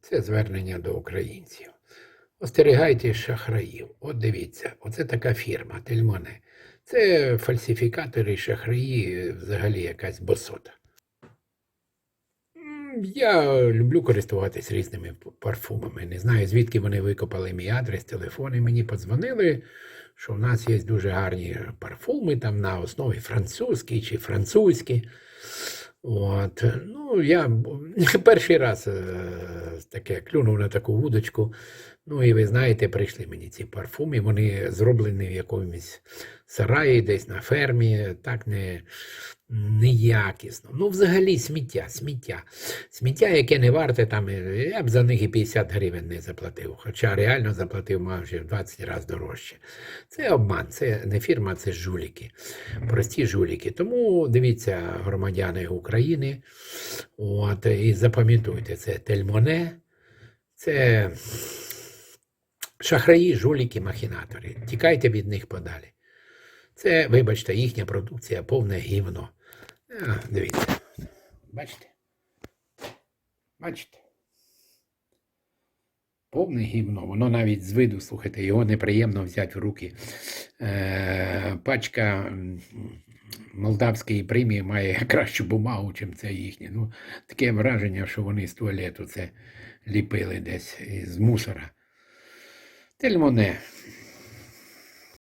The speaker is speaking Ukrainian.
Це звернення до українців. Остерігайтесь шахраїв. От дивіться, оце така фірма Тельмоне. Це фальсифікатори, шахраї, взагалі якась босота. Я люблю користуватись різними парфумами. Не знаю, звідки вони викопали мій адрес, телефони. Мені подзвонили, що в нас є дуже гарні парфуми там на основі французькі чи французькі. От. Ну, я перший раз е, таке клюнув на таку вудочку. Ну, і ви знаєте, прийшли мені ці парфуми. Вони зроблені в якомусь сараї, десь на фермі, так не, неякісно. Ну, взагалі, сміття, сміття. Сміття, яке не варте, там, е, я б за них і 50 гривень не заплатив. Хоча реально заплатив майже в 20 разів дорожче. Це обман, це не фірма, це жуліки. Прості жуліки. Тому дивіться, громадяни України. От, і запам'ятуйте, це тельмоне, це шахраї, жуліки, махінатори. Тікайте від них подалі. Це, вибачте, їхня продукція повне гівно. Дивіться. Бачите? Бачите? Повне гівно. Воно навіть з виду, слухайте, його неприємно взяти в руки. Е, пачка молдавської премії має кращу бумагу, чим це їхнє. Ну, таке враження, що вони з туалету це ліпили десь із мусора. Тельмоне.